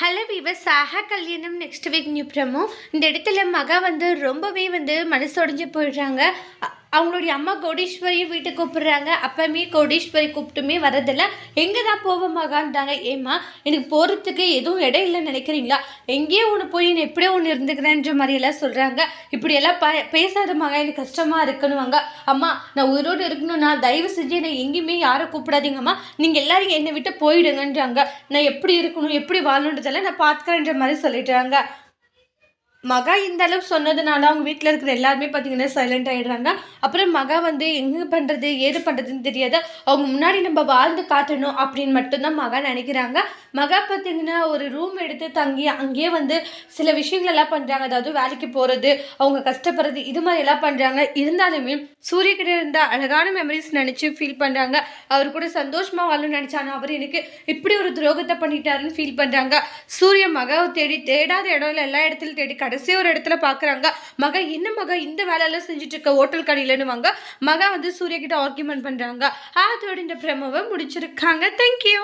Hello viewer ஆஹா கல்யாணம் next week new promo. இந்த இடத்துல மகா வந்து ரொம்பவே வந்து மனசொடைஞ்சு போயிடுறாங்க. அவங்களுடைய அம்மா கோடீஸ்வரியும் வீட்டுக்கு கூப்பிடுறாங்க. அப்பமே கோடீஸ்வரி கூப்பிட்டுமே வரதில்ல எங்கே தான் போவோம் மகான்றாங்க ஏம்மா எனக்கு போகிறதுக்கு எதுவும் இடம் இல்லைன்னு நினைக்கிறீங்களா? எங்கேயோ ஒன்று போய் நான் எப்படியோ ஒன்று இருந்துக்கிறேன்ற மாதிரியெல்லாம் சொல்கிறாங்க இப்படியெல்லாம் ப பேசாத மகா எனக்கு கஷ்டமாக இருக்கணுவாங்க அம்மா நான் உயிரோடு இருக்கணும்னா தயவு செஞ்சு என்னை எங்கேயுமே யாரும் கூப்பிடாதீங்கம்மா. நீங்கள் எல்லாரும் என்னை விட்டு போயிடுங்கன்றாங்க. நான் எப்படி இருக்கணும் எப்படி வாழணுன்றதெல்லாம் நான் பார்த்துக்கிறேன்ற மாதிரி சொல்லிடுறாங்க. மகா இந்த அளவு சொன்னதுனால அவங்க வீட்டில் இருக்கிற எல்லாருமே பார்த்தீங்கன்னா சைலண்ட் ஆகிடுறாங்க அப்புறம் மகா வந்து எங்கே பண்ணுறது ஏது பண்ணுறதுன்னு தெரியாது அவங்க முன்னாடி நம்ம வாழ்ந்து காட்டணும் அப்படின்னு மட்டும்தான் மகா நினைக்கிறாங்க. மகா பார்த்தீங்கன்னா ஒரு ரூம் எடுத்து தங்கி அங்கேயே வந்து சில விஷயங்களெல்லாம் பண்ணுறாங்க அதாவது வேலைக்கு போகிறது அவங்க கஷ்டப்படுறது இது மாதிரி எல்லாம் பண்ணுறாங்க இருந்தாலுமே சூரிய கிட்ட இருந்த அழகான மெமரிஸ் நினச்சி ஃபீல் பண்ணுறாங்க அவர் கூட சந்தோஷமாக வாழணும்னு நினச்சானோ அவர் எனக்கு இப்படி ஒரு துரோகத்தை பண்ணிட்டாருன்னு ஃபீல் பண்ணுறாங்க சூரிய மகாவை தேடி தேடாத இடம் இல்லை. எல்லா இடத்துலையும் தேடி கடைசி ஒரு இடத்துல பார்க்குறாங்க மகா என்ன மகா இந்த வேலையெல்லாம் செஞ்சுட்டு இருக்க? ஹோட்டல் கடையிலன்னுவாங்க. மகா வந்து சூர்யா கிட்ட ஆர்கியூமெண்ட் பண்ணுறாங்க அதோட இந்த பிரமவை முடிச்சிருக்காங்க. தேங்க்யூ